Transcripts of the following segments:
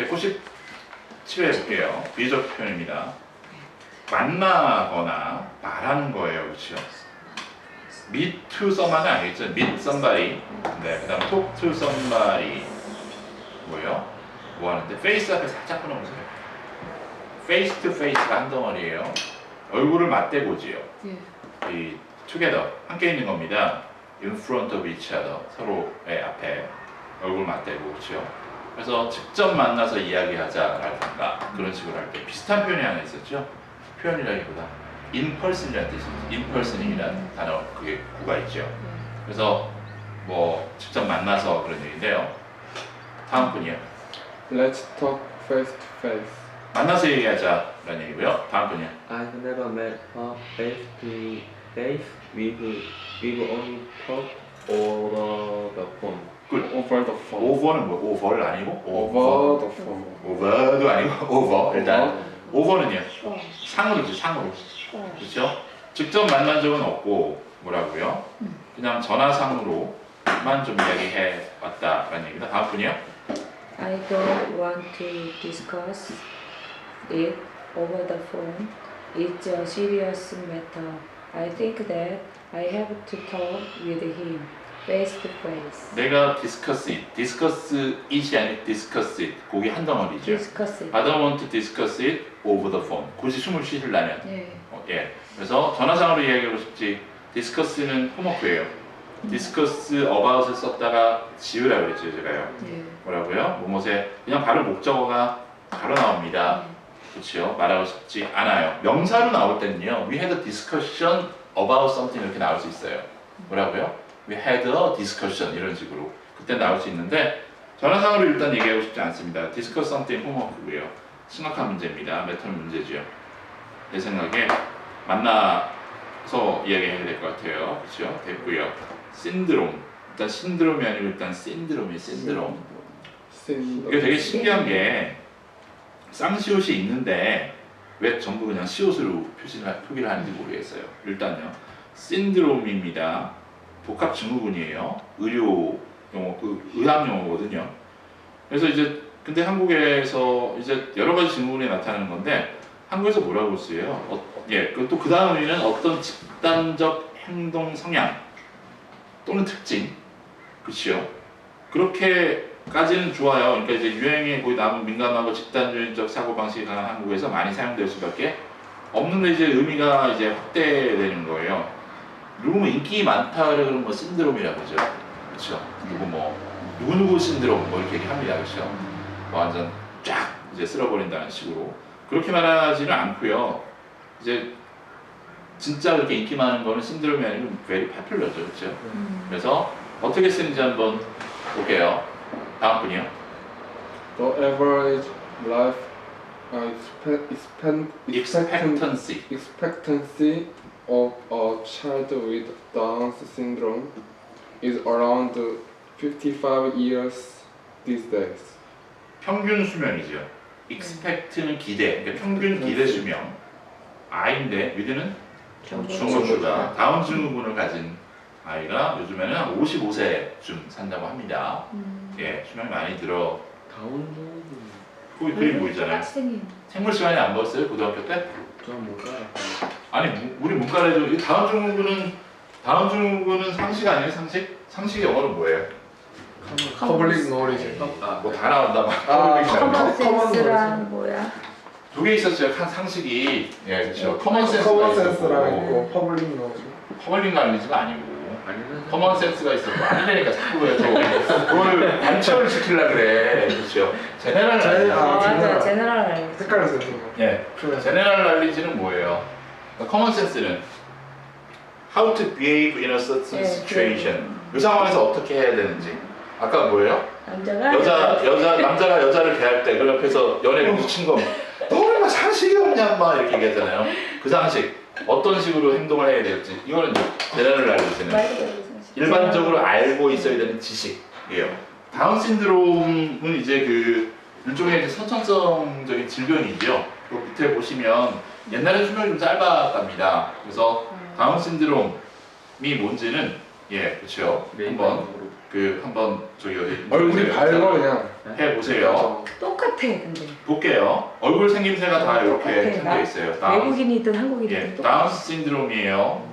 197회 볼게요. 비적 표현입니다. 만나거나 말하는 거예요. 그렇죠? meet to someone은 아니겠죠? meet somebody. 네, 그 다음 talk to somebody. 뭐예요? 뭐 하는데? face 앞에 살짝 끊어보세요. face to face가 한 덩어리예요. 얼굴을 맞대보지요. 예. 이 together 함께 있는 겁니다. in front of each other 서로의 앞에 얼굴 맞대고 그렇죠. 그래서 직접 만나서 이야기하자라든가 그런 식으로 할 때 비슷한 표현이 하나 있었죠. 표현이라기보다 뜻이죠. in person이라는 단어 그게 구가 있죠. 그래서 뭐 직접 만나서 그런 얘기인데요. 다음 분이요. Let's talk face to face. 만나서 얘기하자라는 얘기고요. 다음 분이요. I've never met her face to face. We've we've only talked over the phone. 굿. Over the phone. 오버는 뭐 오버를 아니고 Over the phone. 오버도 아니고 오버 일단 오버는요 어. 상으로죠 상으로 어. 그렇죠 직접 만난 적은 없고 뭐라고요 그냥 전화상으로만 좀 이야기해 왔다라는 얘기다 다음 분이요 I don't want to discuss it over the phone. It's a serious matter. I think that I have to talk with him face to face. 내가 discuss it discuss it이 아니고 discuss it 그게 한 덩어리죠 Discuss it. I don't want to discuss it over the phone 굳이 숨을 쉬려면 예. 어, 예 그래서 전화상으로 이야기하고 싶지 discuss는 홈워크예요 discuss about을 썼다가 지우라 그랬죠 제가요 예. 뭐라고요? 무엇에 그냥 바로 목적어가 바로 나옵니다. 그렇죠? 말하고 싶지 않아요. 명사로 나올 때는요. We had a discussion about something 이렇게 나올 수 있어요. 뭐라고요? We had a discussion 이런 식으로 그때 나올 수 있는데 전화상으로 일단 얘기하고 싶지 않습니다. discuss something 홈워크고요. 심각한 문제입니다. 메터는 문제죠. 내 생각에 만나서 이야기해야 될 것 같아요. 그렇죠? 됐고요. 신드롬 일단 신드롬이 아니고 일단 신드롬이 신드롬. 이게 되게 신기한 게 쌍시옷이 있는데 왜 전부 그냥 시옷으로 표시를, 표기를 하는지 모르겠어요. 일단요. 신드롬입니다. 복합 증후군이에요. 의료 용어, 그 의학 용어거든요. 그래서 이제 근데 한국에서 이제 여러 가지 증후군이 나타나는 건데 한국에서 뭐라고 쓰여요? 어, 예, 그또 그 다음 의미는 어떤 집단적 행동 성향 또는 특징, 그렇죠? 그렇게까지는 좋아요. 그러니까 이제 유행에 거의 남은 민감하고 집단주의적 사고 방식이 강한 한국에서 많이 사용될 수밖에 없는데 이제 의미가 이제 확대되는 거예요. 누구 인기 많다 그러면 뭐 신드롬이라 그러죠. 그렇죠. 누구 뭐 누구 누구 신드롬 뭐 이렇게 얘기합니다. 그렇죠. 뭐 완전 쫙 이제 쓸어버린다는 식으로 그렇게 말하지는 않고요. 이제 진짜 그렇게 인기 많은 거는 신드롬이 아니고 very popular죠. 그렇죠. 음. 그래서 어떻게 쓰는지 한번 볼게요. 다음 분이요. The average life uh, expect, expect, expectancy. expectancy of a child with Down syndrome is around 55 years these days. 평균 수명이죠. expect는 기대. 그러니까 평균 기대 수명. 아이인데 위드는 중고추가 다운 증후군을 가진 아이가 요즘에는 한 55세쯤 산다고 합니다. 음. 예, 수명이 많이 들어. 다운 증후군. 그림 보이잖아요. 생물 시간에 안 봤어요? 고등학교 때? 저못 가요. 아니 무- 우리 문과래도 이 다운 증후군은 다운 증후군은 상식 아니에요? 상식? 상식이 영어로 뭐예요? Public knowledge. 뭐다 나온다 막. 아, 커먼 커먼 센스랑 뭐야? 두 개 있었죠. 한 상식이 예 그렇죠. 커먼 센스가 커먼 센스랑 있었고 있고 퍼블릭 knowledge. 퍼블릭 날리지가 아니고 아니면 커먼 센스가 있었고 아니라니까 자꾸 왜 저, 그걸 반철 시키려 그래. 그렇죠. 제네럴 제네- 아, 아, 날리지. 맞아. 제네럴. 제너럴 알고. 색깔에서 좀 예. 제네럴 날리지는 뭐예요? 그러니까 커먼 센스는 how to behave in a certain 예, situation. 이 상황에서 어떻게 해야 되는지. 아까 뭐예요? 남자가 여자 여자 남자가 여자를 대할 때 그 옆에서 연애 공주친 거 너는 막 상식이 없냐 막 이렇게 얘기하잖아요. 그 상식 어떤 식으로 행동을 해야 될지 이거는 그대로 상식. 일반적으로 알고 있어야 되는 지식이에요. 다운 신드롬은 이제 그 일종의 선천성적인 질병이죠. 그 밑에 보시면 옛날에 수명이 좀 짧았답니다. 그래서 음. 다운 신드롬이 뭔지는 예 그렇죠. 한번 그 한번 저기 어디 얼굴이 밝아 그냥. 해 보세요. 똑같아 근데 볼게요. 얼굴 생김새가 다 이렇게. 생겨 있어요. 다운, 외국인이든 예, 한국인이든 다운 똑같아. 신드롬이에요.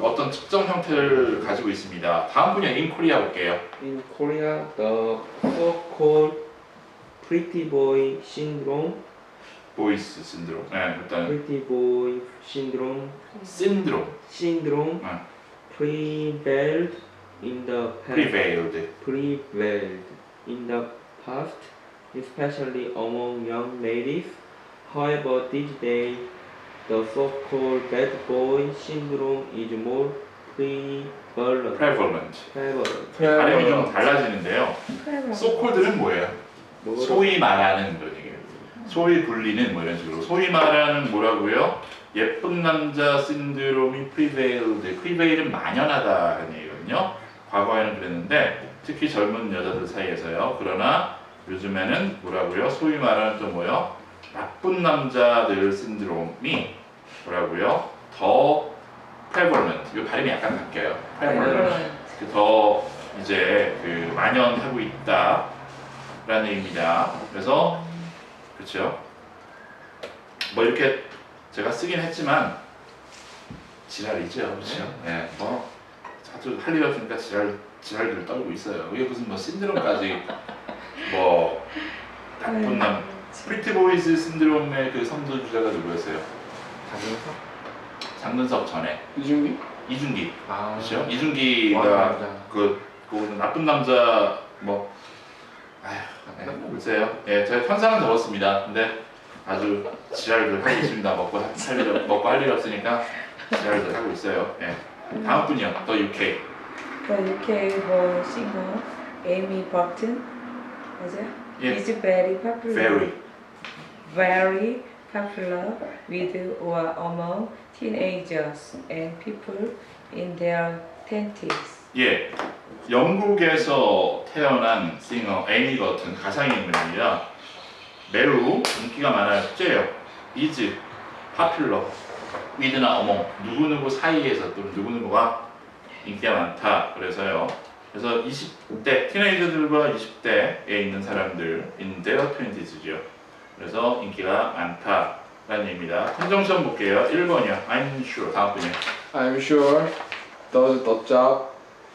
어떤 특정 형태를 가지고 있습니다. 다음 분야 인코리아 볼게요. In Korea, the so-called pretty boy syndrome, 보이스 신드롬. 네, 일단 pretty boy syndrome, 신드롬, syndrome 아. prevailed in the past. prevailed. prevailed in the past, especially among young ladies. However, these days, the so-called bad boy syndrome is more prevalent. prevalent. prevalent. 발음이 좀 달라지는데요. 소콜드는 뭐예요? 뭐라- 소위 말하는 그런 얘기예요. 소위 불리는 뭐 이런 식으로. 소위 말하는 뭐라고요? 예쁜 남자 신드롬이 prevailed. prevail은 만연하다는 얘기거든요. 과거에는 그랬는데 특히 젊은 여자들 사이에서요. 그러나 요즘에는 뭐라고요? 소위 말하는 또 뭐요? 나쁜 남자들 신드롬이 뭐라고요? 더 prevalent. 이 발음이 약간 바뀌어요. prevalent. 그더 이제 그 만연하고 있다라는 얘기입니다. 그래서 그렇죠. 뭐 이렇게 제가 쓰긴 했지만 지랄이죠, 그렇죠. 예, 뭐 아주 할 일 없으니까 지랄 지랄들을 떨고 있어요. 이게 무슨 뭐 신드롬까지 뭐 나쁜 남 프리티 보이즈 신드롬의 그 선두 주자가 누구였어요? 장면서? 장근석 전에 이준기? 이준기, 아. 그렇죠? 이준기가. 그, 그 나쁜 남자 뭐 네, 글쎄요 예 제가 편상은 적었습니다 근데 아주 지랄들 하고 있습니다 먹고 할 일 먹고 할 일 없으니까 지랄들 하고 있어요 예 다음 분이요 더 UK The UK 뭐 singer Amy Burton 맞아요? 예 is very popular. very very popular with or among teenagers and people in their twenties. 예 영국에서 태어난 싱어 애니 버튼 가상인물입니다 매우 인기가 많아요 숙제예요. is popular with나 among 누구누구 사이에서 또는 누구누구가 인기가 많다 그래서요. 그래서 20대 티네이저들과 20대에 있는 사람들 in their 20s죠. 그래서 인기가 많다라는 얘기입니다. 컨정션 볼게요. 1번이요. I'm sure. 다음 분이요. I'm sure. The, the job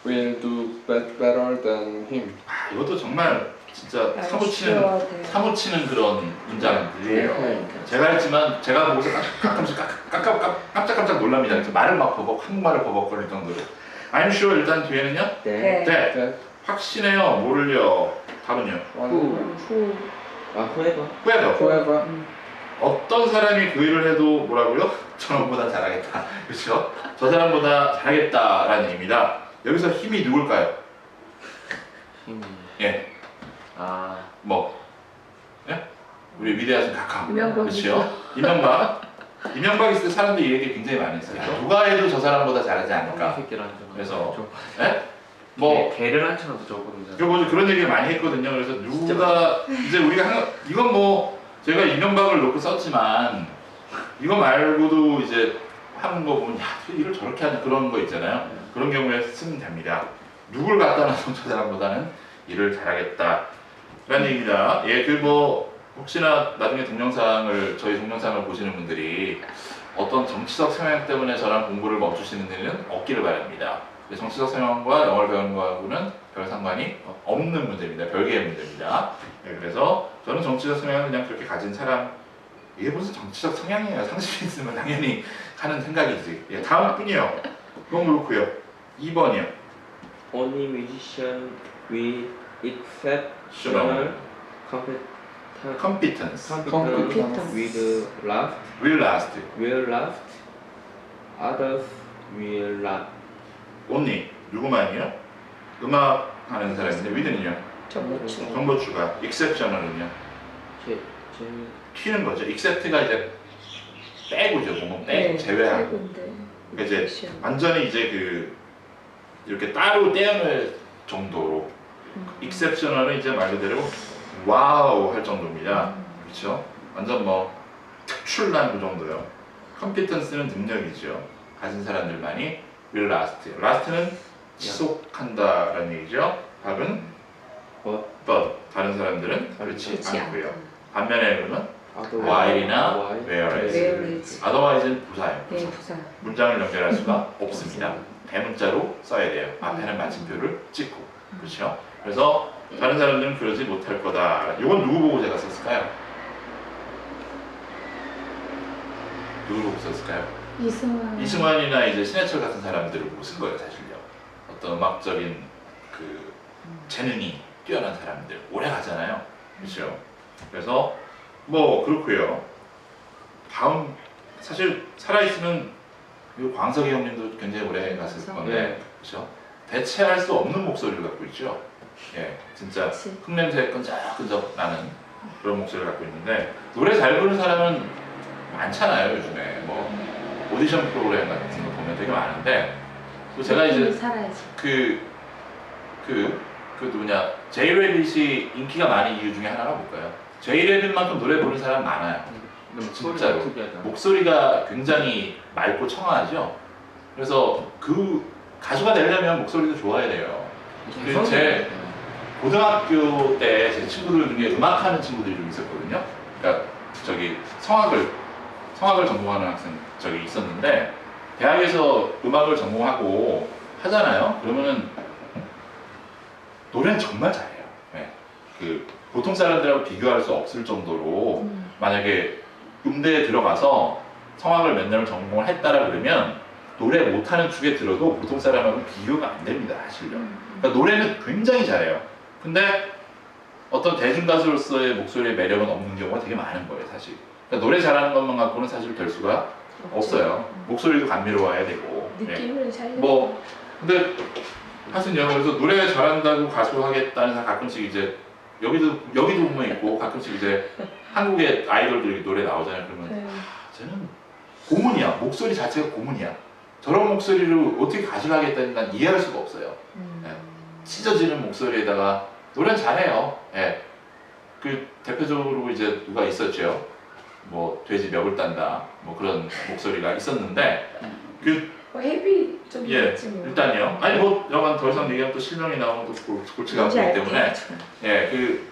will do bet- better than him. 아, 이것도 정말 진짜 I'm 사무치는 sure that- 사무치는 그런 문장들이에요 네. 제가 했지만 제가 보고서 깜- 가끔씩 깜- 깜- 깜- 깜짝깜짝 놀랍니다 그래서 말을 막 버벅 한국말을 버벅거릴 정도로 I'm sure 일단 뒤에는요 네. 네. 네 That 확신해요 뭐를요 답은요 one Who? 아, whoever. 후회도 whoever 어떤 사람이 그 일을 해도 뭐라고요? 저놈보다 잘하겠다. 그렇죠? 저 사람보다 잘하겠다라는 얘기입니다. 여기서 힘이 누굴까요? 힘이. 예, 아, 뭐, 예? 우리 위대하신 각하. 이명박이죠. 그렇죠? 이명박. 이명박 있을 때 사람들이 이 얘기 굉장히 많이 했어요. 누가 해도 저 사람보다 잘하지 않을까. 그래서 저, 예? 뭐, 개, 개를 안 쳐도 저거든요. 그 뭐죠 그런 얘기를 많이 했거든요. 그래서 누가 이제 우리가 한 이건 뭐 제가 이명박을 놓고 썼지만 이거 말고도 이제 하는 거 보면 야 일을 저렇게 하는 그런 거 있잖아요. 그런 경우에 쓰면 됩니다. 누굴 갖다 놔도 저 사람보다는 일을 잘하겠다라는 얘기입니다. 예, 그 뭐 혹시나 나중에 동영상을 저희 동영상을 보시는 분들이 어떤 정치적 성향 때문에 저랑 공부를 멈추시는 일은 없기를 바랍니다. 정치적 성향과 영어를 배우는 거하고는 별 상관이 없는 문제입니다. 별개의 문제입니다. 네, 그래서 저는 정치적 성향을 그냥 그렇게 가진 사람 이게 무슨 정치적 성향이에요. 상식이 있으면 당연히 하는 생각이지. 예, 다음 분이요. 그건 그렇고요. 2번이요. Only musician with exceptional competence competence competence with last will last. will last others will not only 누구만이요? 음악 하는 사람인데 with는요. 정보충. 정보 추가. exceptional은요. 제, 제 튀는 거죠. except가 이제 빼고죠. 뭔가 빼 제외하고. 최고인데. 그러니까 이제 완전히 이제 그 이렇게 따로 떼어낼 정도로 exceptional은 이제 말 그대로 와우 할 정도입니다. 그렇죠? 완전 뭐 특출난 그 정도요. competence는 능력이죠. 가진 사람들만이 will last. last는 지속한다라는 얘기죠. 답은 But but 다른 사람들은 그렇지 않고요. 않고. 반면에 그러면 while이나 while, whereas. otherwise는 부사예요. 네, 부사. 문장을 연결할 수가 없습니다. 대문자로 써야 돼요. 앞에는 마침표를 찍고. 그렇죠? 그래서 다른 사람들은 그러지 못할 거다. 이건 누구 보고 제가 썼을까요? 누구 보고 썼을까요? 이승환. 이승환이나 이제 신해철 같은 사람들을 보고 쓴 거예요, 사실요. 어떤 음악적인 그 재능이 뛰어난 사람들 오래 가잖아요, 그렇죠? 그래서 뭐 그렇고요. 다음 사실 살아 있으면 광석이 형님도 굉장히 오래 갔을 그렇죠. 건데, 네. 그렇죠? 대체할 수 없는 목소리를 갖고 있죠. 예, 진짜. 흙냄새 끈적끈적 나는 그런 목소리를 갖고 있는데 노래 잘 부르는 사람은 많잖아요 요즘에 뭐 오디션 프로그램 같은 거 보면 되게 많은데 또 제가 이제 살아야지. 그 그, 그 누구냐 제이레빗이 인기가 많은 이유 중에 하나가 뭘까요? 제이레빗만큼 노래 부르는 사람 많아요 소리가 특이하잖아. 목소리가 굉장히 맑고 청아하죠 그래서 그 가수가 되려면 목소리도 좋아야 돼요 그 제- 고등학교 때 제 친구들 중에 음악하는 친구들이 좀 있었거든요. 그러니까 저기 성악을 성악을 전공하는 학생 저기 있었는데 대학에서 음악을 전공하고 하잖아요. 그러면은 노래는 정말 잘해요. 네. 그 보통 사람들하고 비교할 수 없을 정도로 음. 만약에 음대에 들어가서 성악을 몇 년을 전공을 했다라 그러면 노래 못하는 축에 들어도 보통 사람하고 비교가 안 됩니다, 사실요. 그러니까 노래는 굉장히 잘해요. 근데 어떤 대중 가수로서의 목소리의 매력은 없는 경우가 되게 많은 거예요, 사실. 그러니까 노래 잘하는 것만 갖고는 사실 될 수가 없어요. 목소리도 감미로워야 되고. 예. 느낌을 살려. 뭐 근데 하여튼요, 그래서 노래 잘한다고 가수 하겠다는 사람 가끔씩 이제 여기도 여기도 보면 있고 가끔씩 이제 한국의 아이돌들이 노래 나오잖아요. 그러면 네. 쟤는 고문이야. 목소리 자체가 고문이야. 저런 목소리로 어떻게 가수를 하겠다는 난 이해할 수가 없어요. 음. 네. 찢어지는 목소리에다가 노래는 잘해요. 예. 그 대표적으로 이제 누가 있었죠. 뭐 돼지 멱을 딴다. 뭐 그런 목소리가 있었는데 그 뭐 헤비 좀 예, 있지 뭐. 일단요. 아니 뭐 여간 더 이상 얘기하면 또 실명이 나오면 또 골- 골치가 아프기. 때문에 예, 그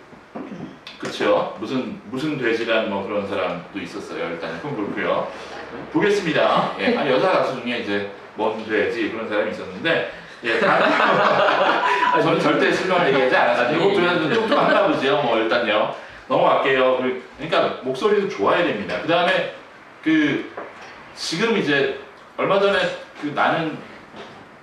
그쵸. 무슨 무슨 돼지란 뭐 그런 사람도 있었어요. 일단은 그건 그렇고요. 보겠습니다. 예, 아니 여자 가수 중에 이제 뭔 돼지 그런 사람이 있었는데 예, 다른 저는 절대 실명을 얘기하지 않았어요. 이거 좀좀 한가 보죠. 뭐 일단요. 넘어갈게요. 그- 그러니까 목소리도 좋아야 됩니다. 그 다음에 그 지금 이제 얼마 전에 그 나는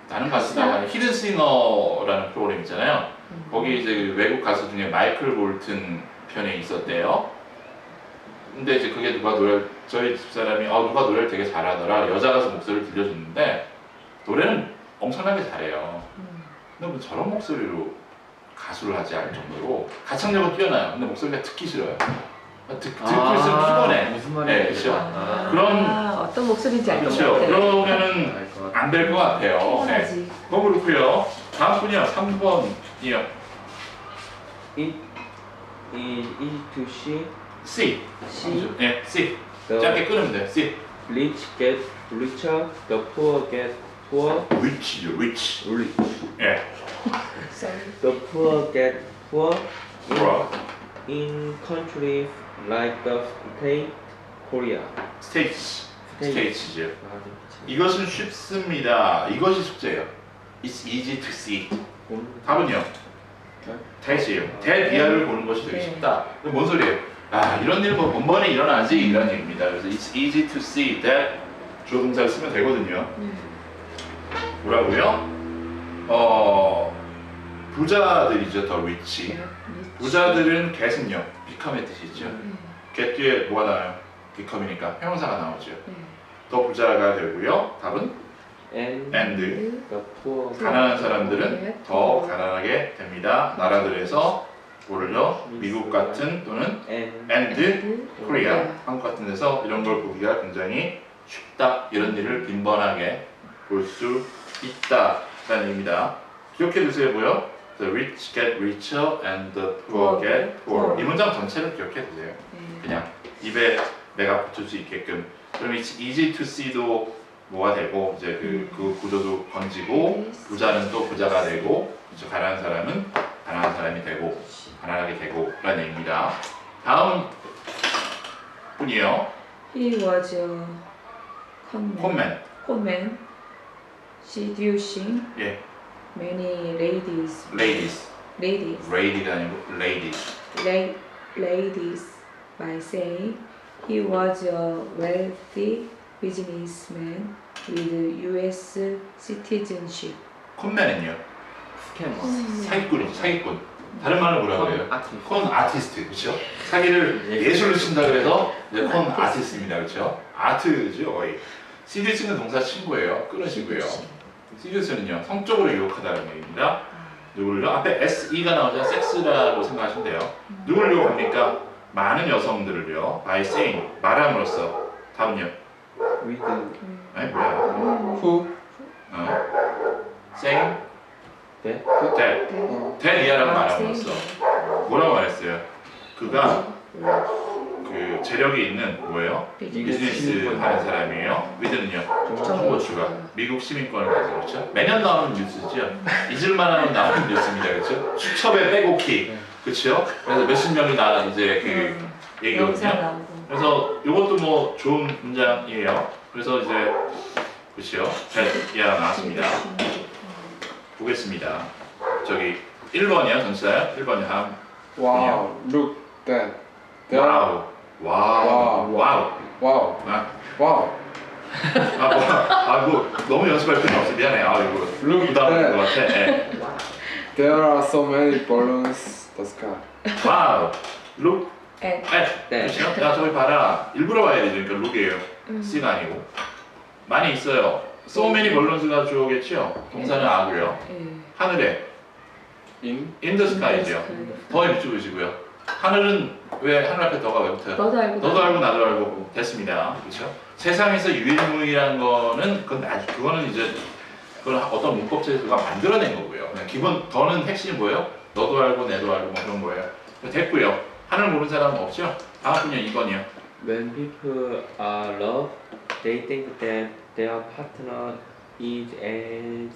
나는 가수다 히든싱어라는 프로그램 있잖아요. 음. 거기 이제 그 외국 가수 중에 마이클 볼튼 편에 있었대요. 근데 이제 그게 누가 노래 저희 집사람이 아 누가 노래를 되게 잘하더라 여자 가수 목소리를 들려줬는데 노래는 엄청나게 잘해요. 근데 뭐 저런 목소리로 가수를 하지 않을 정도로 가창력은 뛰어나요. 근데 목소리가 듣기 싫어요. 듣, 듣고 아, 있으면 피곤해. 무슨 말인지 네, 그렇죠. 아, 그런 아, 어떤 목소리인지 알것 그렇죠. 그러면은 안 될 것 같아요. 네. 그거 그렇고요. 다음 분이요. 3번이요. 1, 1 to C, C. C. 네, C. The 짧게 끊으면 돼. C. rich get richer, the poor get poor, Rich, rich. rich. 예. The poor get poor in, Bra. in country like the state Korea. States. 스테이지죠. 아, 네, 그치. 이것은 쉽습니다. 이것이 숙제예요. It's easy to see. 오늘 답은요. 대시예요. 대비아를 보는 것이 되게 네. 쉽다. 뭔 소리예요? 아 이런 일뭐 번번에 일어나지 이런 얘기입니다. 그래서 it's easy to see that 주어 동사를 쓰면 되거든요. 음. 뭐라고요? 어 부자들이죠 더 리치. 네. 부자들은 get은요 become의 뜻이죠. 음. get 뒤에 뭐가 나와요? become이니까 형용사가 나오죠. 네. 더 부자가 되고요. 답은 And and the poor 가난한 사람들은 더 가난하게 됩니다. 나라들에서 뭐를요? 미국 같은 또는 and 코리아 네. 한국 같은 데서 이런 걸 보기가 굉장히 쉽다. 이런 일을 빈번하게 볼 수 있다라는 얘기입니다. 기억해 두세요, 뭐요? The rich get richer and the poor get poor. 이 문장 전체를 기억해 두세요. 네. 그냥 입에 내가 붙을 수 있게끔. 그럼 it's easy to see도 뭐가 되고 이제 그, 그 구조도 번지고 부자는 또 부자가 되고 그렇죠. 가난한 사람은 가난한 사람이 되고 가난하게 되고 라는 얘기입니다. 다음 분이요. He was a conman. 콘맨. conman seducing 예. many ladies. ladies. Ladies. lady가 아니고 ladies. La- ladies by saying he was a wealthy businessman with U.S. citizenship. 콘맨은요. 스캐머. 사기꾼이죠. 사기꾼. 다른 말로 뭐라고 해요? 아티스트. 콘 아티스트 그렇죠? 사기를 예술로 친다 그래서 이제 콘 아티스트입니다 그렇죠? 아트죠 거의 시디스는 동사 친구예요 끊으시고요 시디스는요 성적으로 유혹하다는 얘기입니다 누구를요? 앞에 SE가 나오자 섹스라고 생각하시면 돼요 누구를 유혹합니까? 많은 여성들을요 by saying 말함으로써 다음요 with 아니 뭐야 Who? 어. saying that that 어, that 이하라고 말함으로써 뭐라고 말했어요? 그가 그 재력이 있는 뭐예요? 비즈니스 하는 사람이에요. 위드는요. 정보주가 미국 시민권을 가지고 그렇죠. 매년 나오는 뉴스죠. 잊을만 하면 나오는 뉴스입니다. 그렇죠. 수첩에 빼곡히 그렇죠. 그래서 몇십 명이 나 이제 그 영상 얘기거든요. 그래서 이것도 뭐 좋은 문장이에요. 그래서 이제 그렇죠. 잘 이해가 나왔습니다. 보겠습니다. 저기 1번이요, 전치사요. 1번이 함. Wow, look that. 와우. 와우. 와우. wow, 아, wow. 아, 뭐, 아, 뭐 너무 연습할 필요 없어. 미안해. 아, 이거 Look 부담인 것 that. 같아. 예. There are so many balloons the sky. 와우. 에. 네. 그렇죠? 야, 저기 봐라. 일부러 봐야 되죠. 그러니까 룩이에요. 음. C가 아니고. 많이 있어요. So many ballons가 주어겠죠? 동사는 아고요. 예. 하늘에 In in the sky죠. 더 입주으시고요. 하늘은 왜 하늘 앞에 더가 왜 붙어요? 너도 알고 너도 알고 나도 알고 됐습니다. 그렇죠? 세상에서 유일무이한 거는 그건 아주 그거는 이제 그건 어떤 문법체가 만들어낸 거고요. 그냥 기본 더는 핵심이 뭐예요? 너도 알고 내도 알고 뭐 그런 거예요. 됐고요. 하늘 모르는 사람은 없죠? 다음 분요 2번이요. When people are love, they think that their partner is as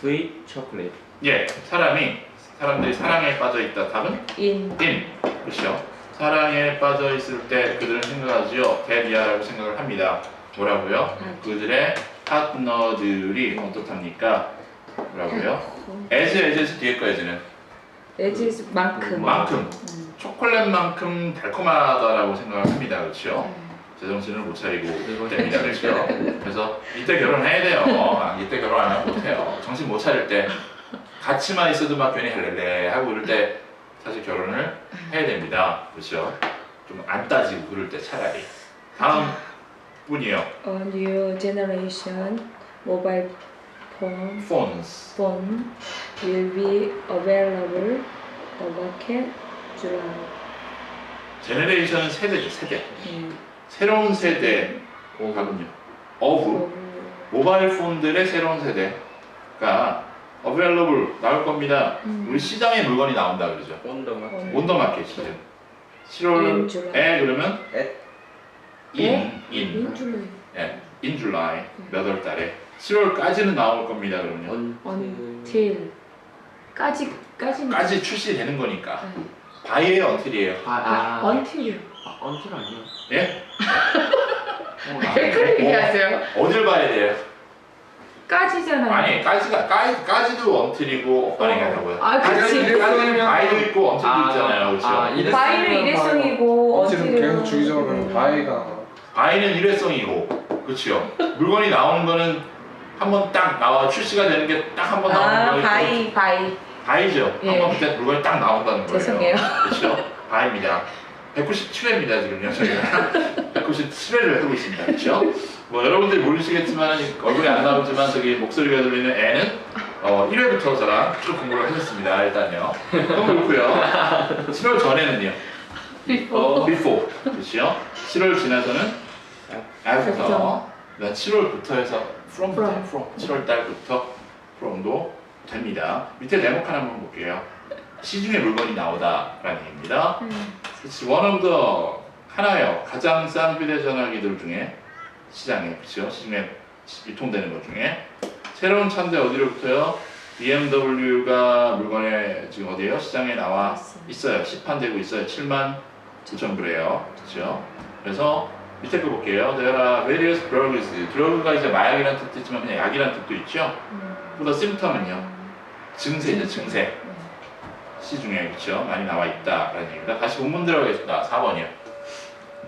sweet chocolate. 예, 사람이 사람들이 사랑에 빠져 있다. 답은 in in 그렇죠. 사랑에 빠져 있을 때 그들은 생각하지요. 대비아라고 생각을 합니다. 뭐라고요? 그들의 파트너들이 어떻답니까? 뭐라고요? as as 뒤에 거 as는 as 만큼 만큼 음. 초콜릿만큼 달콤하다라고 생각을 합니다. 그렇죠? 제정신을 못 차리고 됩니다. 그렇죠? 그래서 이때 결혼해야 돼요. 아, 이때 결혼 안 하면 못해요. 정신 못 차릴 때 같이만 있어도 막 괜히 할렐레 하고 이럴 때 사실 결혼을 해야 됩니다. 그렇죠? 좀 안 따지고 그럴 때 차라리 다음 분이요. A new generation mobile phone phones phone will be available the market July. 제네레이션은 세대죠. 세대. 음. 새로운 세대 오, 가군요. 어부 모바일 폰들의 새로운 세대가 available 나올 겁니다. 음. 우리 시장에 물건이 나온다 그러죠. on the market. 온더 마켓이죠. In 7월에 July. 그러면 in In July. 예, in July 몇월 달에 7월까지는 나올 겁니다. 그러면요. until Until 까지 까지 까지 출시되는 거니까. 네. 바이에요, 언틸이에요. 아, 아, Until 아, until 아니야. 예? 왜 그렇게 얘기하세요? 어딜 봐야 돼요? 까지잖아요. 아니, 까지가 까지, 까지도 언틸이고 아니 아니고요. 아, 그치. 바이도 있고 언틸도 아, 있잖아요, 그렇죠? 아, 이랬- 바이는 일회성이고 언틸은 계속 주기적으로 그러면 바이가 바이는 일회성이고, 그렇죠. 물건이 나오는 거는 한 번 딱 나와 출시가 되는 게 딱 한 번 나오는 아 거예요. 바이 바이 바이죠. 예. 한번 그때 물건이 딱 나온다는 거예요. 죄송해요. 그렇죠. 바입니다. 197회입니다 지금요 저희가 197회를 하고 있습니다. 그렇죠? 뭐 여러분들이 모르시겠지만 얼굴이 안 나오지만 저기 목소리가 들리는 애는 어, 1회부터 저랑 쭉 공부를 하셨습니다. 일단요. 그건 그렇고요. 7월 전에는요. 어, before. 그렇죠? 7월 지나서는 after. 그다음 7월부터 해서 from부터 From. from. 7월 달부터 from도 됩니다. 밑에 네모 하나 한번 볼게요. 시중에 물건이 나오다라는 얘기입니다. 음. It's one of the 하나요. 가장 싼 휴대전화기들 중에 시장에 그렇죠. 시중에 유통되는 것 중에 새로운 차인데 어디로부터요? BMW가 물건에 지금 어디에요? 시장에 나와 있어요. 시판되고 있어요. 7만 9천 불이에요. 그렇죠? 그래서 밑에 거 볼게요. There are various drugs. 드러그가 이제 마약이라는 뜻도 있지만 그냥 약이라는 뜻도 있죠. 보다 심텀은요. 증세죠, 증세. 시중에 그렇죠? 많이 나와 있다라는 얘기입니다. 다시 본문 들어가겠습니다. 4번이요.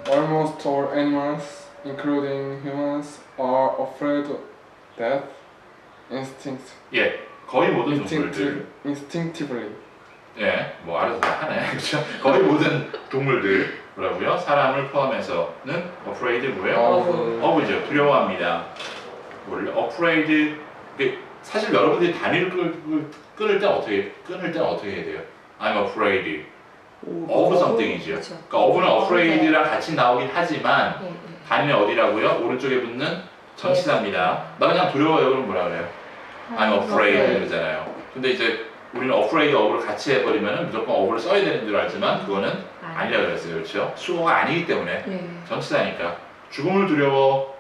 Almost all animals, including humans, are afraid of death. Instinct, 예, 거의 모든 동물들. instinctive, instinctively. 예, 뭐 알아서 다 하네. 그렇죠? 거의 모든 동물들 뭐라고요? 사람을 포함해서는 afraid 뭐예요? of of죠. 두려워합니다. 원래 afraid 그 사실 여러분들이 단위를 끊을, 끊을 때 어떻게 끊을 때 어떻게 해야 돼요? I'm afraid. of something이죠. 그렇죠. 그러니까 of는 afraid랑 같이 나오긴 하지만 예, 예. 단위는 어디라고요? 오른쪽에 붙는 전치사입니다. 나 그냥 두려워요. 그럼 뭐라 그래요? I'm afraid 그러잖아요. 근데 이제 우리는 afraid of를 같이 해버리면 무조건 of를 써야 되는 줄 알지만 그거는 아니라 그랬어요. 그렇죠? 수어가 아니기 때문에 예. 전치사니까 죽음을 두려워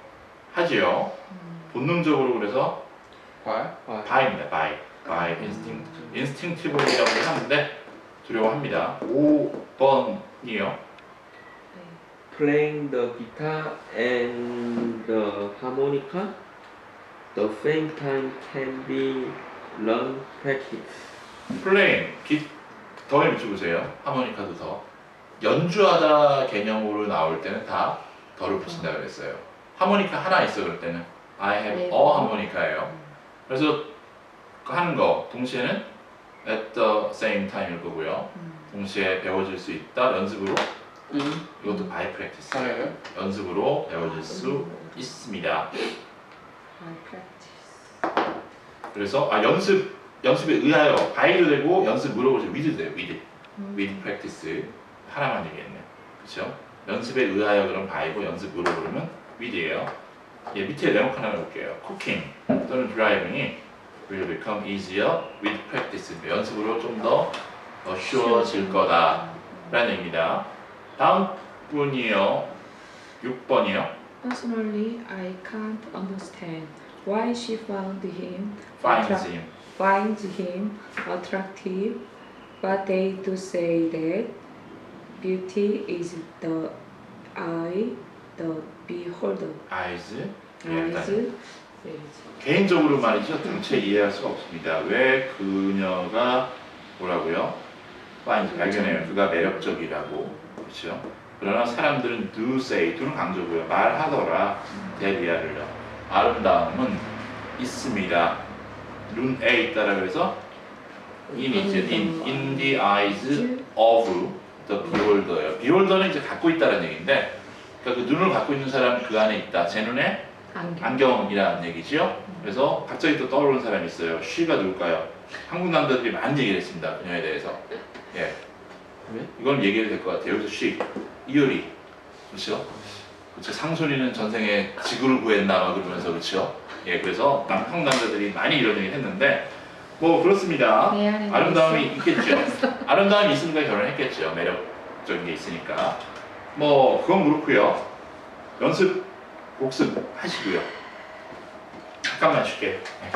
하지요. 음. 본능적으로 그래서 by by입니다. by, by instinct, instinctivelly라고 하는데 두려워합니다. 5번이요. Playing the guitar and the harmonica the same time can be learned practice. 플레잉, 기, 더에 붙여보세요. 하모니카도 더. 연주하다 개념으로 나올 때는 다 더를 붙인다 그랬어요. 하모니카 하나 있어 그럴 때는 I have a 네. 하모니카예요. 그래서 그 하는 거 동시에는 at the same time일 거고요. 음. 동시에 배워질 수 있다 연습으로 in 이것도 by practice 사예요. 연습으로 배워질 수 있습니다. I practice. 그래서 아 연습 연습에 의하여 by도 되고 연습으로 오죠 with도 돼요 음. with practice 하나만 얘기했네 그렇죠? 연습에 의하여 그럼 by고 연습으로 그러면 with예요. 예 밑에 내용 하나 볼게요. cooking 또는 driving이 will become easier with practice 연습으로 좀더더 쉬워질 거다. 라는 얘기입니다. 다음 분이요. 6번이요. Personally, I can't understand why she found him finds him. Finds him attractive, but they do say that beauty is the eye, the beholder. eyes. 예, eyes. 일단 개인적으로 말이죠. 당체 이해할 수가 없습니다. 왜 그녀가 뭐라고요? finds 발견해요. 그가 매력적이라고. 그렇죠? 그러나 사람들은 do say, do는 강조고요. 말하더라. 데리아를요. 아름다움은 있습니다. 눈에 있다라 그래서 in이죠. in, in the eyes of the beholder예요. beholder는 이제 갖고 있다는 얘기인데, 그러니까 그 눈을 갖고 있는 사람 그 안에 있다. 제 눈에 안경. 안경이라는 얘기죠. 그래서 갑자기 또 떠오르는 사람이 있어요. 쉬가 누굴까요? 한국 남자들이 많이 얘기를 했습니다. 그녀에 대해서. 예. 왜? 이건 얘기를 될것 같아요. 여기서 쉬, 이효리, 그렇죠? 그렇죠. 상순이는 전생에 지구를 구했나 막 그러면서 그렇죠. 예, 그래서 남- 한국 남자들이 많이 이런 얘기를 했는데 뭐 그렇습니다. 내 안에 아름다움이 있겠죠. 아름다움이 있으니까 결혼했겠죠. 매력적인 게 있으니까. 뭐 그건 그렇고요. 연습, 복습 하시고요. 잠깐만 쉴게요. 네.